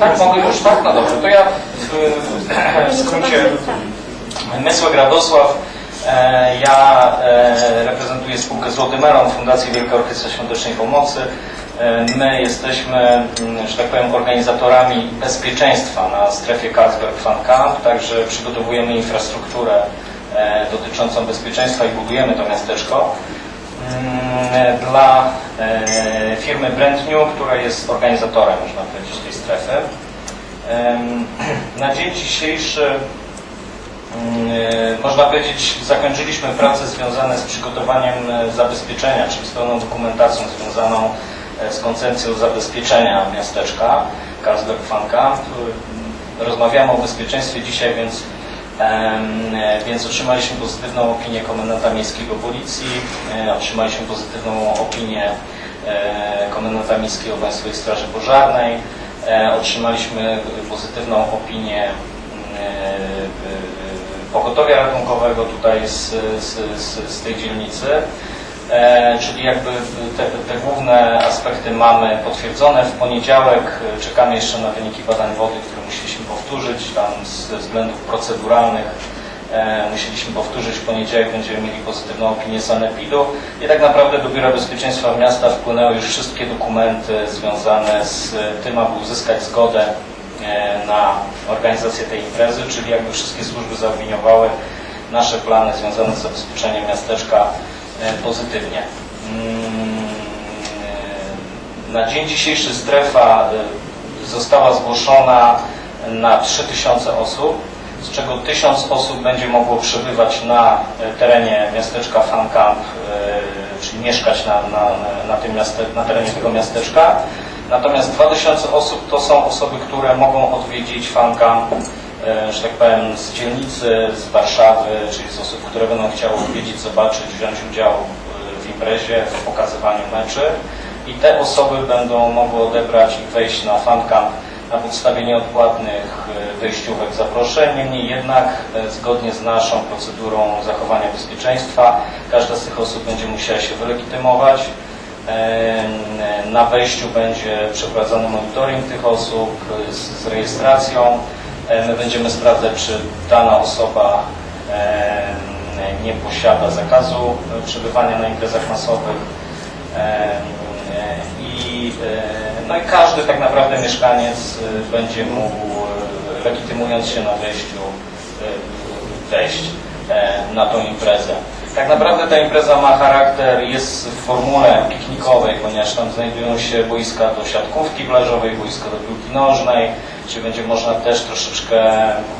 Tak, mogę już, tak? No dobrze, to ja w, w skrócie Mysłek Radosław. E, Ja e, reprezentuję spółkę Złoty Meron, Fundację Wielka Orkiestra Świątecznej Pomocy. E, My jesteśmy, mm, że tak powiem, organizatorami bezpieczeństwa na strefie Carlsberg Fan Camp, także przygotowujemy infrastrukturę dotyczącą bezpieczeństwa i budujemy to miasteczko mm, dla firmy Brand New, która jest organizatorem, można powiedzieć, tej strefy. Em, Na dzień dzisiejszy Mm, e, można powiedzieć, zakończyliśmy prace związane z przygotowaniem e, zabezpieczenia, czyli z pełną dokumentacją związaną e, z koncepcją zabezpieczenia miasteczka Carlsberg Fan Camp. E, Rozmawiamy o bezpieczeństwie dzisiaj, więc, więc otrzymaliśmy pozytywną opinię komendanta miejskiego policji, otrzymaliśmy pozytywną opinię komendanta miejskiego Państwowej Straży Pożarnej, otrzymaliśmy pozytywną opinię e, e, pogotowia ratunkowego tutaj z, z, z, z tej dzielnicy. E, czyli jakby te, te główne aspekty mamy potwierdzone. W poniedziałek e, czekamy jeszcze na wyniki badań wody, które musieliśmy powtórzyć. Tam ze względów proceduralnych e, musieliśmy powtórzyć. W poniedziałek będziemy mieli pozytywną opinię Sanepidu. I tak naprawdę do Biura Bezpieczeństwa Miasta wpłynęły już wszystkie dokumenty związane z tym, aby uzyskać zgodę e, na organizację tej imprezy, czyli jakby wszystkie służby zaopiniowały nasze plany związane z zabezpieczeniem miasteczka e, pozytywnie. Mm, e, Na dzień dzisiejszy strefa e, została zgłoszona na 3000 osób, z czego 1000 osób będzie mogło przebywać na e, terenie miasteczka Fan Camp, e, czyli mieszkać na, na, na, tym miaste, na terenie tego miasteczka. Natomiast 2000 osób to są osoby, które mogą odwiedzić Fan Camp, e, że tak powiem, z dzielnicy, z Warszawy, czyli z osób, które będą chciały odwiedzić, zobaczyć, wziąć udział w imprezie, w pokazywaniu meczy. I te osoby będą mogły odebrać i wejść na Fan Camp na podstawie nieodpłatnych e, wejściówek zaproszeń. Niemniej jednak, e, zgodnie z naszą procedurą zachowania bezpieczeństwa, każda z tych osób będzie musiała się wylegitymować. E, Na wejściu będzie przeprowadzony monitoring tych osób e, z, rejestracją. My będziemy sprawdzać, czy dana osoba nie posiada zakazu przebywania na imprezach masowych. I, no i każdy tak naprawdę mieszkaniec będzie mógł, legitymując się na wejściu, e, wejść e, na tą imprezę. Tak naprawdę ta impreza ma charakter, jest w formule piknikowej, ponieważ tam znajdują się boiska do siatkówki plażowej, boisko do piłki nożnej, czyli będzie można też troszeczkę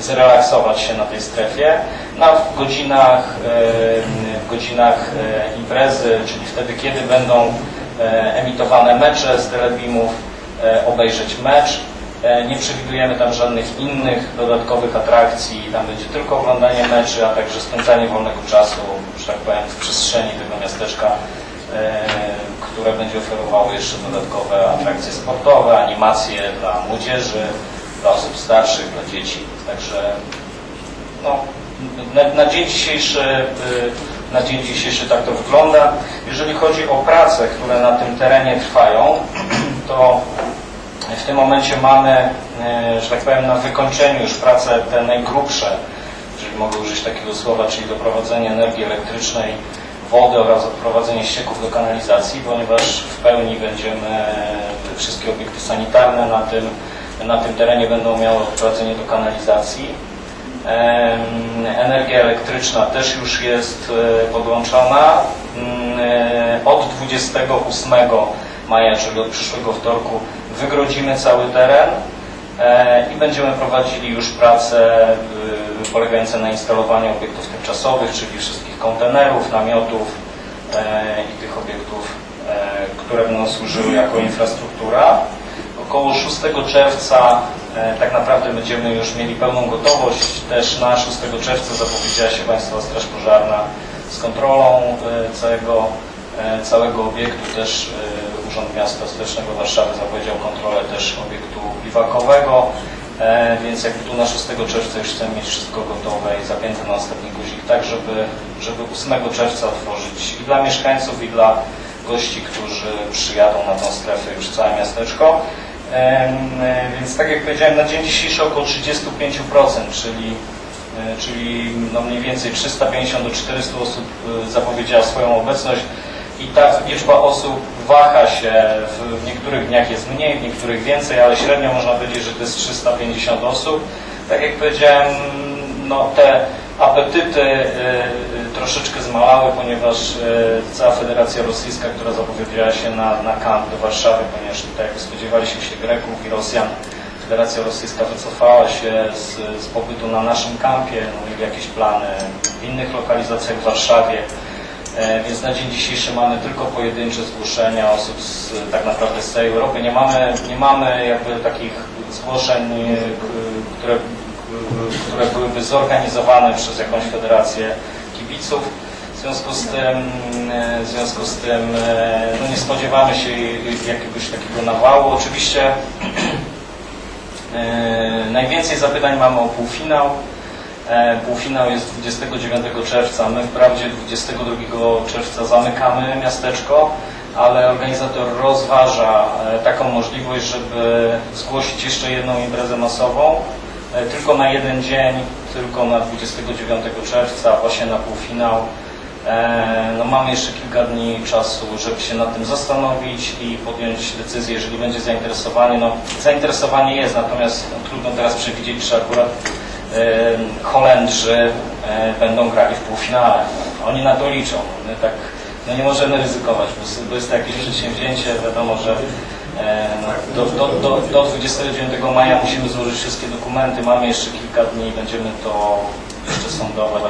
zrelaksować się na tej strefie. No, a w godzinach, e, w godzinach e, imprezy, czyli wtedy, kiedy będą emitowane mecze z telebimów, obejrzeć mecz. E, Nie przewidujemy tam żadnych innych dodatkowych atrakcji, tam będzie tylko oglądanie meczy, a także spędzanie wolnego czasu, że tak powiem, w przestrzeni tego miasteczka, e, które będzie oferowało jeszcze dodatkowe atrakcje sportowe, animacje dla młodzieży, dla osób starszych, dla dzieci. Także no, na, na dzień dzisiejszy y, na dzień dzisiejszy tak to wygląda. Jeżeli chodzi o prace, które na tym terenie trwają, to w tym momencie mamy, y, że tak powiem, na wykończeniu już prace te najgrubsze, jeżeli mogę użyć takiego słowa, czyli doprowadzenie energii elektrycznej, wody oraz odprowadzenie ścieków do kanalizacji, ponieważ w pełni będziemy, wszystkie obiekty sanitarne na tym, na tym terenie będą miały odprowadzenie do kanalizacji. Energia elektryczna też już jest e, podłączona. Mm, e, Od 28 maja, czyli od przyszłego wtorku, wygrodzimy cały teren e, i będziemy prowadzili już prace y, polegające na instalowaniu obiektów tymczasowych, czyli wszystkich kontenerów, namiotów e, i tych obiektów, e, które będą służyły jako infrastruktura. Około 6 czerwca e, tak naprawdę będziemy już mieli pełną gotowość. Też na 6 czerwca zapowiedziała się Państwa Straż Pożarna z kontrolą e, całego, e, całego obiektu. Też e, Urząd Miasta Stołecznego Warszawy zapowiedział kontrolę też obiektu biwakowego. E, Więc jakby tu na 6 czerwca już chcemy mieć wszystko gotowe i zapięte na ostatni guzik, tak żeby, żeby 8 czerwca otworzyć i dla mieszkańców, i dla gości, którzy przyjadą na tą strefę już całe miasteczko. E, Więc tak jak powiedziałem, na dzień dzisiejszy około 35%, czyli, e, czyli no mniej więcej 350 do 400 osób zapowiedziała swoją obecność i ta liczba osób waha się, w, niektórych dniach jest mniej, w niektórych więcej, ale średnio można powiedzieć, że to jest 350 osób. Tak jak powiedziałem, no te apetyty e, e, troszeczkę zmalały, ponieważ e, cała Federacja Rosyjska, która zapowiedziała się na, na kamp do Warszawy, ponieważ tak jak spodziewaliśmy się Greków i Rosjan, Federacja Rosyjska wycofała się z, z pobytu na naszym kampie, no, mieli jakieś plany w innych lokalizacjach w Warszawie. E, Więc na dzień dzisiejszy mamy tylko pojedyncze zgłoszenia osób z, tak naprawdę z całej Europy. Nie mamy, nie mamy jakby takich zgłoszeń, e, które, k- które byłyby zorganizowane przez jakąś federację kibiców. W związku z tym, e, w związku z tym e, no nie spodziewamy się jakiegoś takiego nawału. Oczywiście e, najwięcej zapytań mamy o półfinał. E, Półfinał jest 29 czerwca. My wprawdzie 22 czerwca zamykamy miasteczko, ale organizator rozważa e, taką możliwość, żeby zgłosić jeszcze jedną imprezę masową, e, tylko na jeden dzień, tylko na 29 czerwca, właśnie na półfinał. No mamy jeszcze kilka dni czasu, żeby się nad tym zastanowić i podjąć decyzję, jeżeli będzie zainteresowanie. No, zainteresowanie jest, natomiast no, trudno teraz przewidzieć, czy akurat Holendrzy e, będą grali w półfinale. Oni na to liczą. My tak, no nie możemy ryzykować, bo jest- to jakieś przedsięwzięcie. Wiadomo, że e, no, do, do, do, do 29 maja musimy złożyć wszystkie dokumenty. Mamy jeszcze kilka dni, będziemy to jeszcze sądować.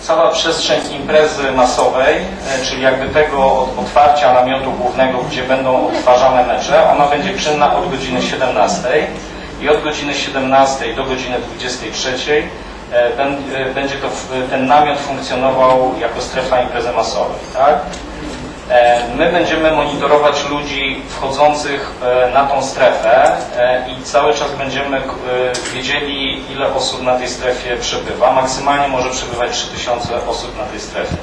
Cała przestrzeń imprezy masowej, e, czyli jakby tego od otwarcia namiotu głównego, gdzie będą odtwarzane mecze, ona będzie czynna od godziny 17 i od godziny 17 do godziny 23 e, e, będzie to, ten namiot funkcjonował jako strefa imprezy masowej. Tak? E, My będziemy monitorować ludzi wchodzących na tą strefę i cały czas będziemy wiedzieli, ile osób na tej strefie przebywa. Maksymalnie może przebywać 3000 osób na tej strefie.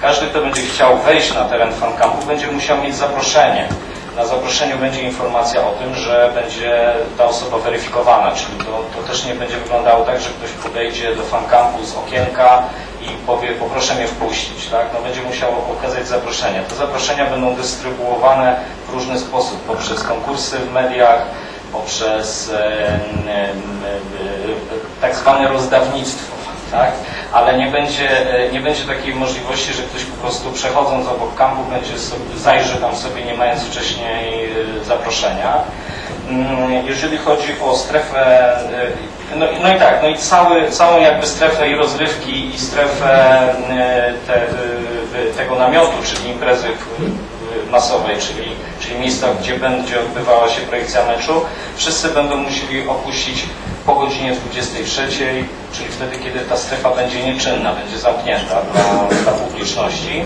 Każdy, kto będzie chciał wejść na teren fancampu, będzie musiał mieć zaproszenie. Na zaproszeniu będzie informacja o tym, że będzie ta osoba weryfikowana, czyli to, to też nie będzie wyglądało tak, że ktoś podejdzie do fancampu z okienka i powie, poproszę mnie wpuścić, tak? No będzie musiał okazać zaproszenie. Te zaproszenia będą dystrybuowane w różny sposób, poprzez konkursy w mediach, poprzez e, m, e, tak zwane rozdawnictwo, tak? Ale nie będzie, e, nie będzie takiej możliwości, że ktoś po prostu przechodząc obok kampu będzie sobie, zajrzy tam sobie nie mając wcześniej e, zaproszenia. Mm, Jeżeli chodzi o strefę, e, no, no i tak, no i cały, całą jakby strefę i rozrywki i strefę te, tego namiotu, czyli imprezy masowej, czyli, czyli miejsca, gdzie będzie odbywała się projekcja meczu, wszyscy będą musieli opuścić po godzinie 23, czyli wtedy, kiedy ta strefa będzie nieczynna, będzie zamknięta dla, dla publiczności.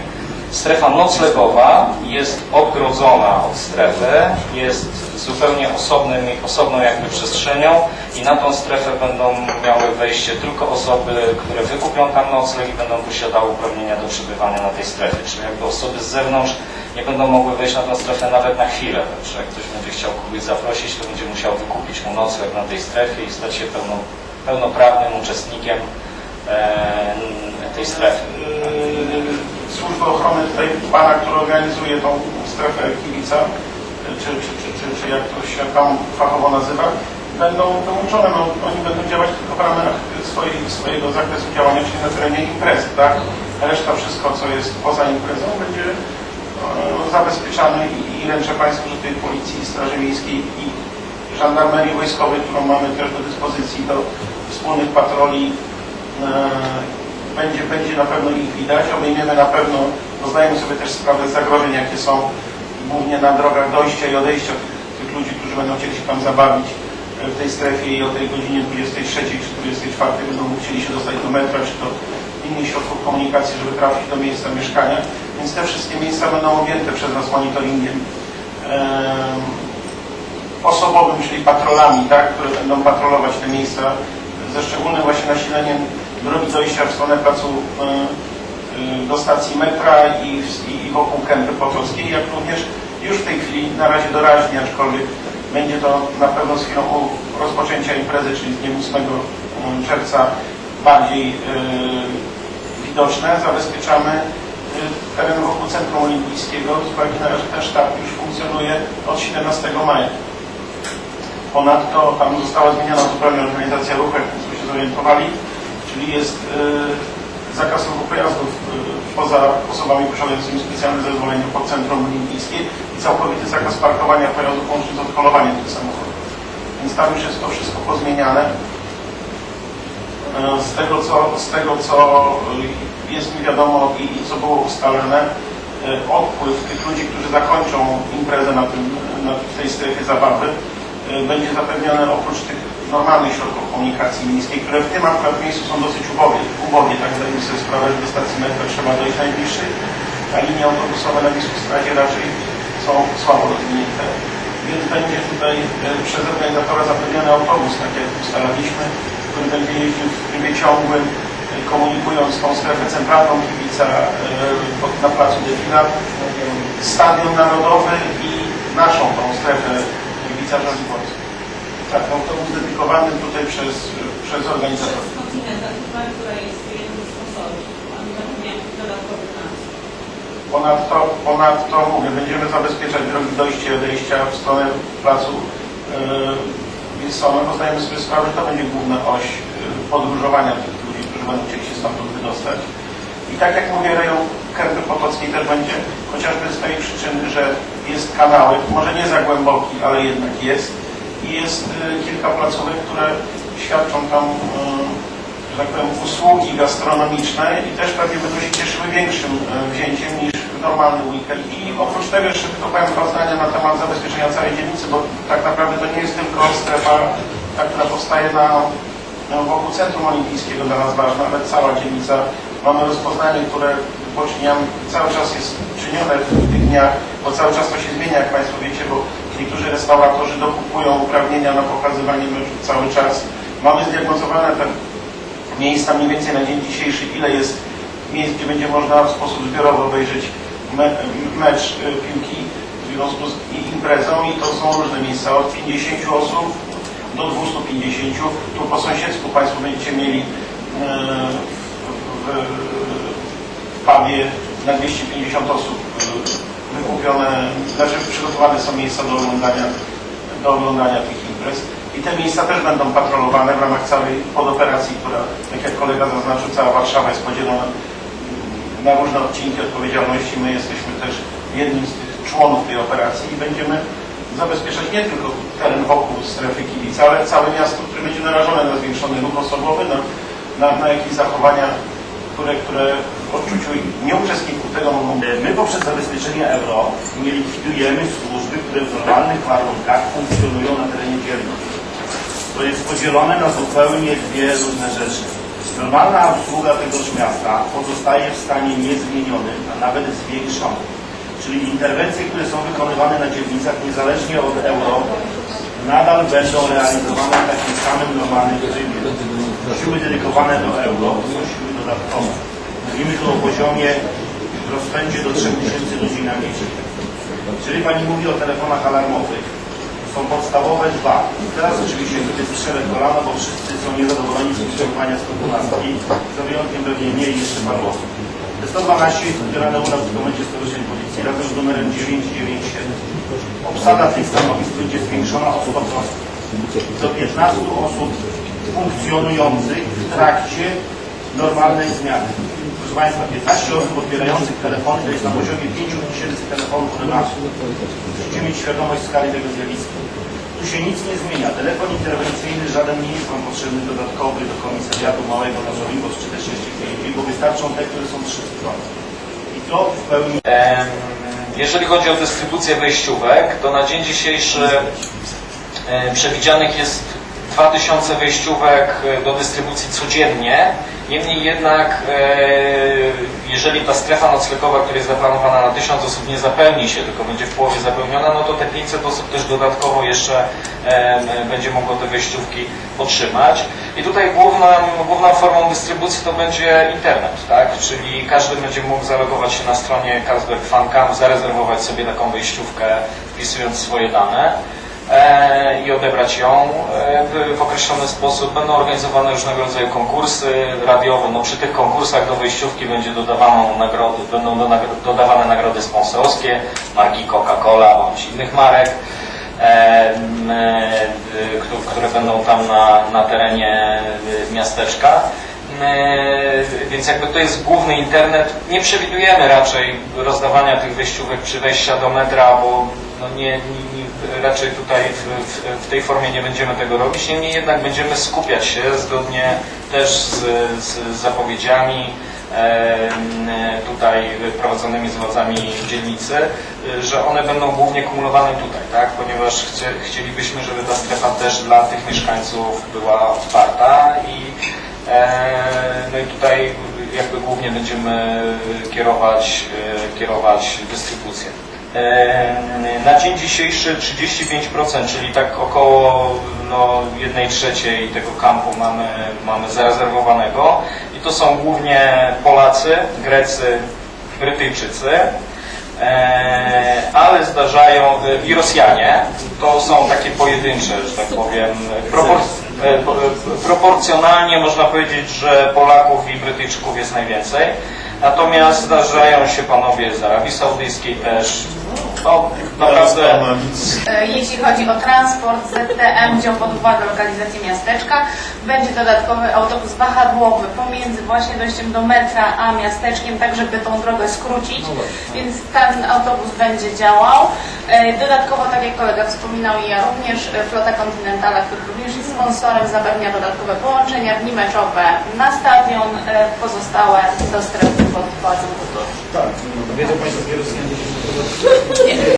Strefa noclegowa jest odgrodzona od strefy, jest zupełnie osobnym, osobną jakby przestrzenią i na tą strefę będą miały wejście tylko osoby, które wykupią tam nocleg i będą posiadały uprawnienia do przebywania na tej strefie. Czyli jakby osoby z zewnątrz nie będą mogły wejść na tę strefę nawet na chwilę. Także jak ktoś będzie chciał kogoś zaprosić, to będzie musiał wykupić mu nocleg na tej strefie i stać się pełno, pełnoprawnym uczestnikiem e, tej strefy. Yy, Służby ochrony tutaj pana, który organizuje tą strefę kibica, czy, czy, czy, czy, czy jak to się tam fachowo nazywa, będą wyłączone, no, oni będą działać tylko w ramach swojej, swojego zakresu działania, czyli na terenie imprezy, tak? Reszta, wszystko co jest poza imprezą będzie zabezpieczane i, ręczę Państwu, że tej Policji, Straży Miejskiej i Żandarmerii Wojskowej, którą mamy też do dyspozycji do wspólnych patroli, e, będzie, będzie na pewno ich widać. Obejmiemy na pewno, bo zdajemy sobie też sprawę zagrożeń, jakie są głównie na drogach dojścia i odejścia tych, tych ludzi, którzy będą chcieli się tam zabawić e, w tej strefie i o tej godzinie 23 czy 24 będą chcieli się dostać do metra czy do innych środków komunikacji, żeby trafić do miejsca mieszkania. Więc te wszystkie miejsca będą objęte przez nas monitoringiem em, osobowym, czyli patrolami, tak, które będą patrolować te miejsca ze szczególnym właśnie nasileniem drogi dojścia w stronę placu do stacji metra i, i wokół Kępy Potockiej, jak również już w tej chwili na razie doraźnie, aczkolwiek Będzie to na pewno z chwilą rozpoczęcia imprezy, czyli z dniem 8 mm, czerwca bardziej yy, widoczne. Zabezpieczamy teren wokół Centrum Olimpijskiego z uwagi na to, że ten sztab już funkcjonuje od 17 maja. Ponadto tam została zmieniona zupełnie organizacja ruchu, jak Państwo się zorientowali, czyli jest yy, zakaz ruchu pojazdów yy, poza osobami posiadającymi specjalne zezwolenie pod Centrum Olimpijskie i całkowity zakaz parkowania pojazdów łącznie z odholowaniem tych samochodów. Więc tam już jest to wszystko pozmieniane. E, Z tego, co, z tego, co y, jest mi wiadomo i, i co było ustalone, e, odpływ tych ludzi, którzy zakończą imprezę na, tym, na w tej strefie zabawy, e, będzie zapewnione oprócz tych normalnych środków komunikacji miejskiej, które w tym akurat miejscu są dosyć ubogie, ubogie tak zdajemy sobie sprawę, że do stacji metra trzeba dojść najbliższej, a linie autobusowe na Wisły Stradzie raczej są słabo rozwinięte. Więc będzie tutaj e, przez organizatora zapewniony autobus, tak jak ustalaliśmy, który będzie jeździł w trybie ciągłym, komunikując tą strefę centralną Kibica e, na placu Defilat, Stadion Narodowy i naszą tą strefę Kibica Żoliborska. Tak, autobus dedykowany tutaj przez, przez organizatorów. Transport. Ponadto, ponadto mówię, będziemy zabezpieczać drogi dojścia i odejścia w stronę placu yy, Wilsona, bo zdajemy sobie sprawę, że to będzie główna oś yy, podróżowania tych którzy będą chcieli się stamtąd wydostać. I tak jak mówię, rejon Kępy Potockiej też będzie, chociażby z tej przyczyny, że jest kanały, może nie za głęboki, ale jednak jest. I jest yy, kilka placówek, które świadczą tam yy, że tak powiem, usługi gastronomiczne i też pewnie będą się cieszyły większym e, wzięciem niż normalny weekend. I oprócz tego jeszcze tylko powiem dwa zdania na temat zabezpieczenia całej dzielnicy, bo tak naprawdę to nie jest tylko strefa, która powstaje na, no, wokół Centrum Olimpijskiego dla nas ważna, ale cała dzielnica. Mamy rozpoznanie, które poczyniam, cały czas jest czynione w tych dniach, bo cały czas to się zmienia, jak Państwo wiecie, bo niektórzy restauratorzy dokupują uprawnienia na pokazywanie meczów cały czas. Mamy zdiagnozowane te miejsca mniej więcej na dzień dzisiejszy, ile jest miejsc, gdzie będzie można w sposób zbiorowy obejrzeć me, mecz y, piłki w związku z imprezą i to są różne miejsca, od 50 osób do 250. Tu po sąsiedzku Państwo będziecie mieli y, w, pubie na 250 osób y, wykupione, znaczy przygotowane są miejsca do oglądania, do oglądania tych imprez. I te miejsca też będą patrolowane w ramach całej podoperacji, która, tak jak kolega zaznaczył, cała Warszawa jest podzielona na różne odcinki odpowiedzialności. My jesteśmy też jednym z tych członów tej operacji i będziemy zabezpieczać nie tylko teren wokół strefy kibica, ale całe miasto, które będzie narażone na zwiększony ruch osobowy, na, na, na jakieś zachowania, które, które w odczuciu nieuczestników tego mogą być. My poprzez zabezpieczenie euro nie likwidujemy służby, które w normalnych warunkach funkcjonują na terenie dzielnicy. To jest podzielone na zupełnie dwie różne rzeczy. Normalna obsługa tegoż miasta pozostaje w stanie niezmienionym, a nawet zwiększonym. Czyli interwencje, które są wykonywane na dzielnicach niezależnie od euro, nadal będą realizowane w takim samym normalnym trybie. Siły dedykowane do euro siły dodatkowe. Mówimy tu o poziomie rozpędzie do 3000 ludzi na miesiąc. Czyli Pani mówi o telefonach alarmowych. Są podstawowe dwa. Teraz oczywiście sobie strzelę kolano, bo wszyscy są niezadowoleni z funkcjonowania 112. Za wyjątkiem pewnie mnie i jeszcze paru osób. Te 112 jest odbierane u nas w Komendzie Stowarzyszeń Policji razem z numerem 997. Obsada tych stanowisk będzie zwiększona o 100%. Do 15 osób funkcjonujących w trakcie normalnej zmiany. Proszę Państwa, 15 osób odbierających telefony to jest na poziomie 5000 telefonów na nasz. Musicie mieć świadomość skali tego zjawiska. Tu się nic nie zmienia. Telefon interwencyjny żaden nie jest Wam potrzebny dodatkowy do komisariatu małego na Żoliborz czy też jeszcze bo wystarczą te, które są trzy strony. I to w pełni Jeżeli chodzi o dystrybucję wejściówek, to na dzień dzisiejszy przewidzianych jest 2000 wejściówek e, do dystrybucji codziennie. Niemniej jednak, e, jeżeli ta strefa noclegowa, która jest zaplanowana na 1000 osób nie zapełni się, tylko będzie w połowie zapełniona, no to te 500 osób też dodatkowo jeszcze em, będzie mogło te wejściówki otrzymać. I tutaj główną, główną formą dystrybucji to będzie internet, tak? Czyli każdy będzie mógł zalogować się na stronie Carlsberg Fancam, zarezerwować sobie taką wejściówkę, wpisując swoje dane. E, i odebrać ją e, w, określony sposób. Będą organizowane różnego rodzaju konkursy radiowe. No, przy tych konkursach do wejściówki będzie dodawaną nagrody, będą do, dodawane nagrody sponsorskie marki Coca-Cola bądź innych marek. e, które będą tam na, na terenie miasteczka. Więc jakby to jest główny internet. Nie przewidujemy raczej rozdawania tych wejściówek przy wejścia do metra, bo no nie, raczej tutaj w, w, w tej formie nie będziemy tego robić. Niemniej jednak będziemy skupiać się zgodnie też z, z zapowiedziami tutaj prowadzonymi z władzami dzielnicy, że one będą głównie kumulowane tutaj, tak? ponieważ chcie, chcielibyśmy, żeby ta strefa też dla tych mieszkańców była otwarta i e, no i tutaj jakby głównie będziemy kierować, e, kierować dystrybucję. Na dzień dzisiejszy 35%, czyli tak około no, 1 trzeciej tego kampu mamy, mamy zarezerwowanego i to są głównie Polacy, Grecy, Brytyjczycy, ale zdarzają i Rosjanie. To są takie pojedyncze, że tak powiem, propor, e, e, proporcjonalnie można powiedzieć, że Polaków i Brytyjczyków jest najwięcej. Natomiast zdarzają się panowie z Arabii Saudyjskiej też. No, naprawdę E, Jeśli chodzi o transport, ZTM wziął pod uwagę lokalizację miasteczka. Będzie dodatkowy autobus wahadłowy pomiędzy właśnie dojściem do metra a miasteczkiem, tak żeby tą drogę skrócić, więc ten autobus będzie działał. E, Dodatkowo, tak jak kolega wspominał i ja również, e, flota Continentala, który również jest sponsorem, zapewnia dodatkowe połączenia, dni meczowe na stadion, pozostałe do strefy pod Pałacem Kultury. Tak, wiedzą Państwo, gdzie Rosjanie się